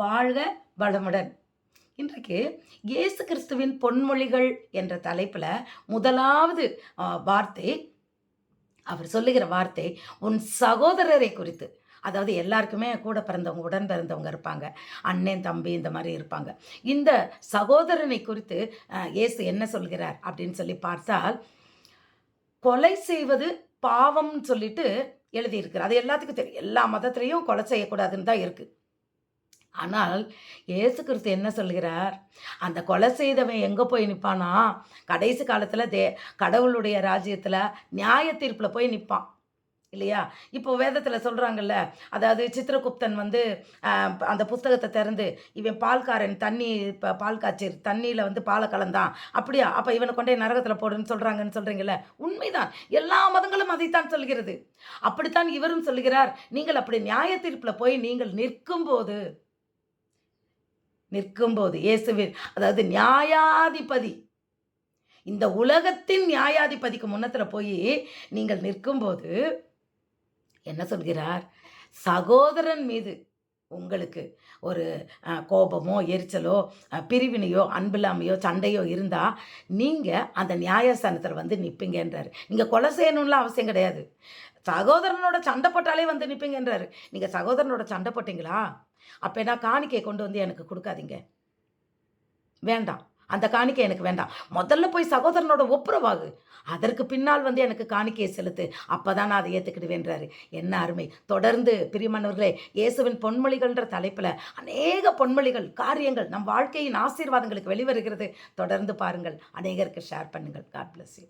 வாழ்க வளமுடன். இன்றைக்கு இயேசு கிறிஸ்துவின் பொன்மொழிகள் என்ற தலைப்பில் முதலாவது வார்த்தை அவர் சொல்லுகிற வார்த்தை உன் சகோதரரை குறித்து. அதாவது எல்லாருக்குமே கூட பிறந்தவங்க உடன் பிறந்தவங்க இருப்பாங்க. அண்ணன் தம்பி இந்த மாதிரி இருப்பாங்க. இந்த சகோதரனை குறித்து இயேசு என்ன சொல்கிறார் அப்படின்னு சொல்லி பார்த்தால் கொலை செய்வது பாவம்னு சொல்லிட்டு எழுதியிருக்கிறார். அது எல்லாத்துக்கும் தெரியும். எல்லா மதத்துலேயும் கொலை செய்யக்கூடாதுன்னு தான் இருக்குது ஆனால் இயேசு கிறிஸ்து என்ன சொல்கிறார் அந்த கொலை செய்தவன் எங்கே போய் நிற்பானா கடைசி காலத்தில் தே கடவுளுடைய ராஜ்யத்தில் நியாய தீர்ப்பில் போய் நிற்பான் இல்லையா? இப்போ வேதத்தில் சொல்கிறாங்கல்ல அதாவது சித்திரகுப்தன் வந்து அந்த புஸ்தகத்தை திறந்து இவன் பால்காரன் தண்ணி இப்போ பால் காய்ச்சி தண்ணியில் வந்து பாலை கலந்தான். அப்படியா? அப்போ இவனை கொண்டே நரகத்தில் போடுன்னு சொல்கிறாங்கன்னு சொல்கிறீங்கல்ல உண்மைதான். எல்லா மதங்களும் அதைத்தான் சொல்கிறது. அப்படித்தான் இவரும் சொல்கிறார் நீங்கள் அப்படி நியாய தீர்ப்பில் போய் நீங்கள் நிற்கும்போது நிற்கும்போது இயேசுவின் அதாவது நியாயாதிபதி. இந்த உலகத்தின் நியாயாதிபதிக்கு முன்னத்தில் போய் நீங்கள் நிற்கும்போது என்ன சொல்கிறார்? சகோதரன் மீது உங்களுக்கு ஒரு கோபமோ எரிச்சலோ பிரிவினையோ அன்பில்லாமையோ சண்டையோ இருந்தால் நீங்கள் அந்த நியாயஸ்தானத்தில் வந்து நிற்பீங்கன்றாரு நீங்கள் கொலை செய்யணும்லாம் அவசியம் கிடையாது. சகோதரனோட சண்டை போட்டாலே வந்து நிற்பீங்கன்றாரு நீங்கள் சகோதரனோட சண்டை போட்டிங்களா? அப்போ என்ன காணிக்கையை கொண்டு வந்து எனக்கு கொடுக்காதீங்க. வேண்டாம். அந்த காணிக்கை எனக்கு வேண்டாம். முதல்ல போய் சகோதரனோட ஒப்புரவாகு. அதற்கு பின்னால் வந்து எனக்கு காணிக்கையை செலுத்து. அப்போ தான் நான் அதை ஏற்றுக்கிடுவேன்றாரு என்ன அருமை. தொடர்ந்து பிரியமானவர்களே இயேசுவின் பொன்மொழிகள்ன்ற தலைப்பில் அநேக பொன்மொழிகள் காரியங்கள் நம் வாழ்க்கையின் ஆசீர்வாதங்களுக்கு வெளிவருகிறது. தொடர்ந்து பாருங்கள். அநேகருக்கு ஷேர் பண்ணுங்கள். God bless you